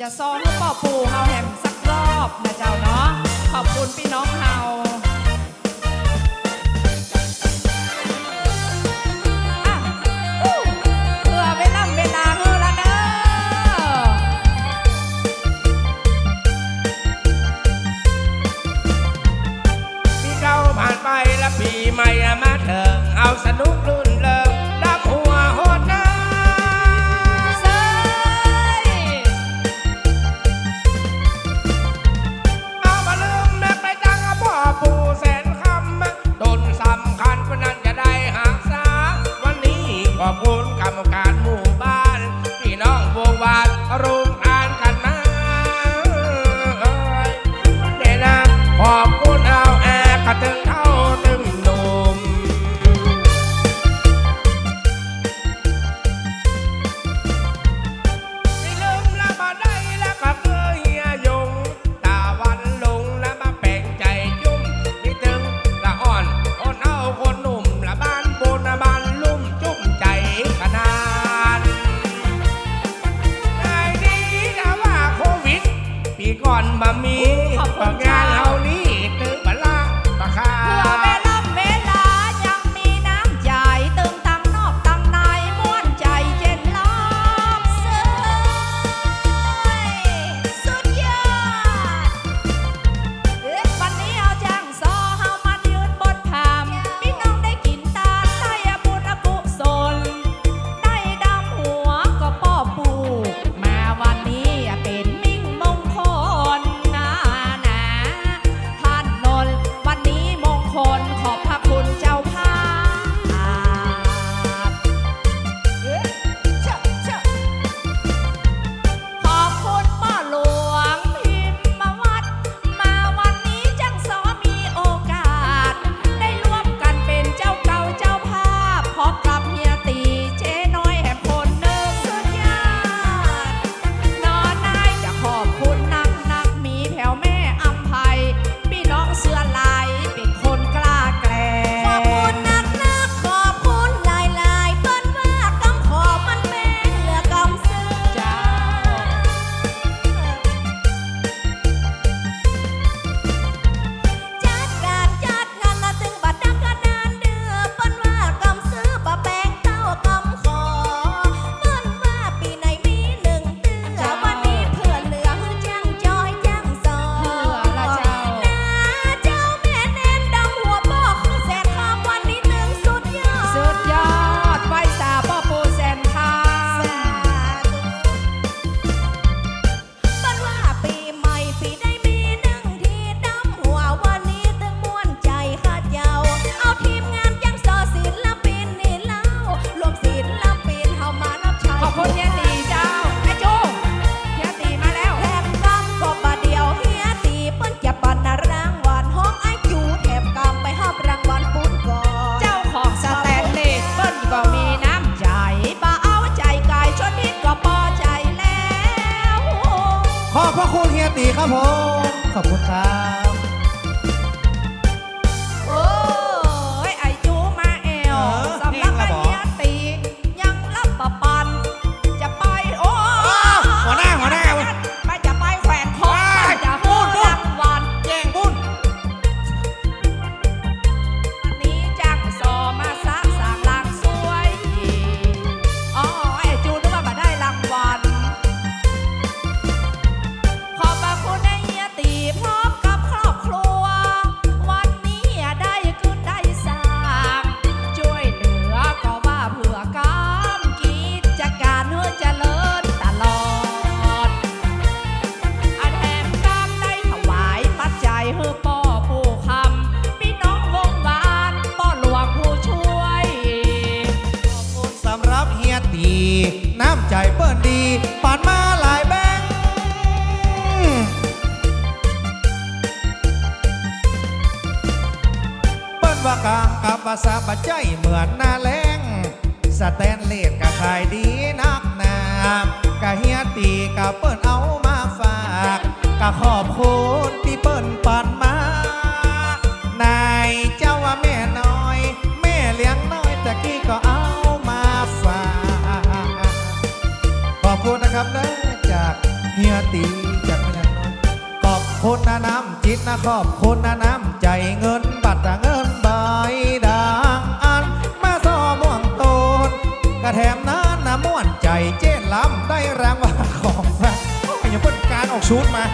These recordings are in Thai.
จะซ้อมเพื่ป่อปูเฮาแหมสักรอบนะเจ้าเนาะขอบคุณพี่น้องเฮา อบคุณที่เปิ้นปันมา นายเจ้าว่าแม่น้อย แม่เลี้ยงน้อยต่กี้ก็เอามาฝากขอบคุณนะครับนะจากเฮียตีจากแม่น้อยขอบคุณนะน้ำจิตนะขอบคุณนะน้ำใจเงินบัตรเงินใบดังอันมาซอม่วงโตนกระแถมน้านะม่วนใจเจนล้ำได้แรงว่าของพระยังเพิ่นการออกชุดมา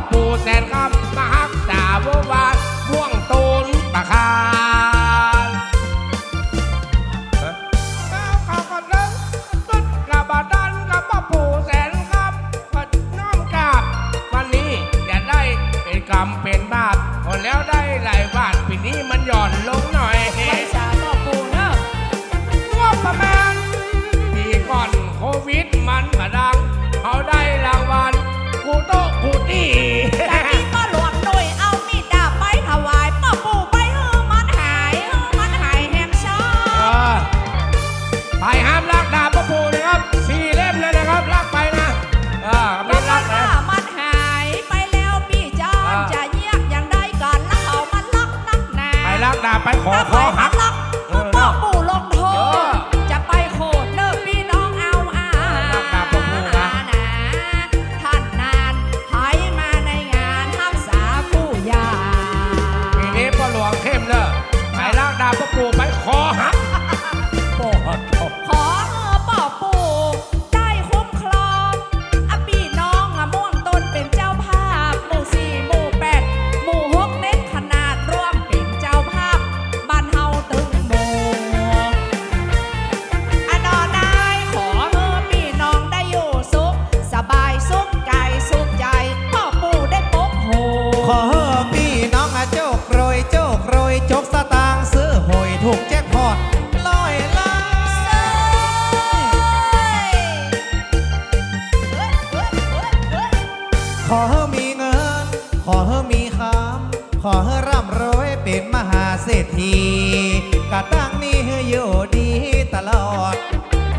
propose and ขอขอหักล็อกพ่อปู่ลงโทษจะไปโคดรเลิกพี่น้องเอาอาานะท่านนานหายมาในงานทักษาผู้ยาปีนี้พ่อหลวงเข้มเลยหายลากดาพ่อปู่ไป กะตั้งนี้อยู่ดีตลอด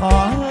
ขอ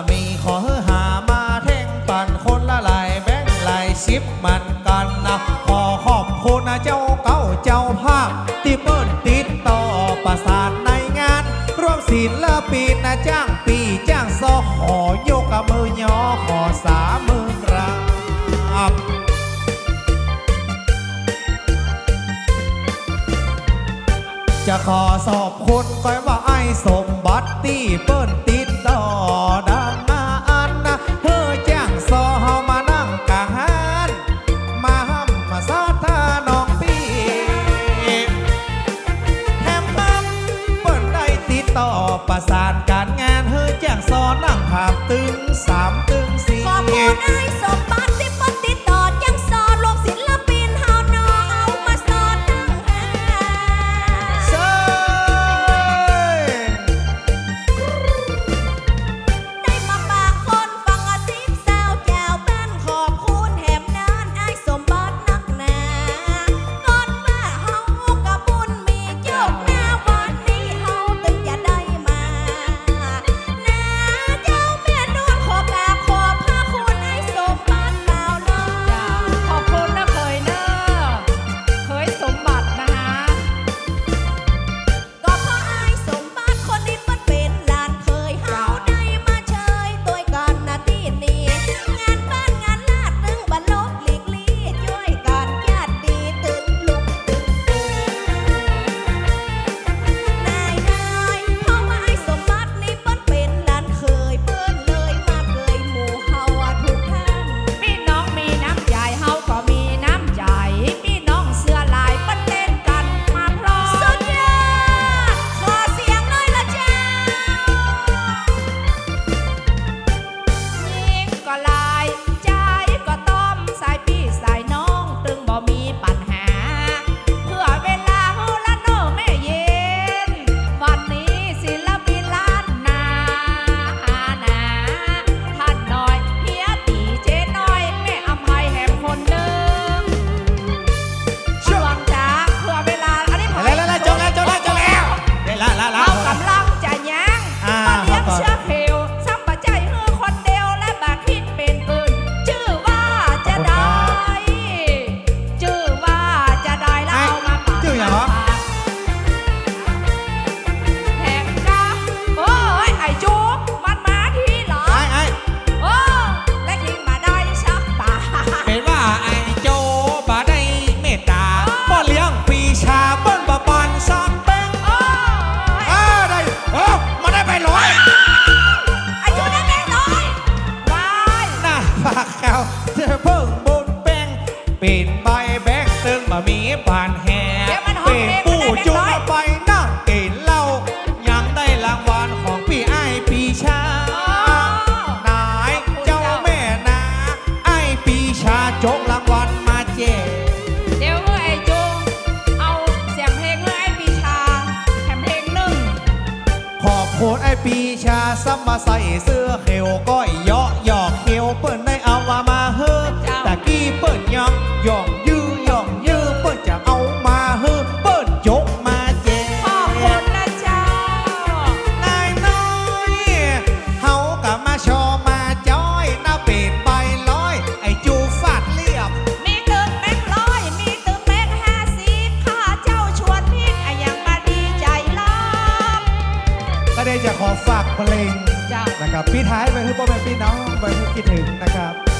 บมีขอหามาแท่งปันคนละลายแบ่งลายซิบมันกันนะขอขอบคุณนะเจ้าเก้าเจ้าภาพ ที่เปิ้ติดต่อประสานในงานร่วมศิลปินนะจ้างปีจ้างซอขอยกกับมือยอขอสามมือครับจะขอสอบคนก้อยว่าไอ้สมบัติที่เปิ้นตี ใส่เสื้อเขวก้อยย ปีท้ายไปคือโปรแมนพี่น้องไปคิดถึงนะครับ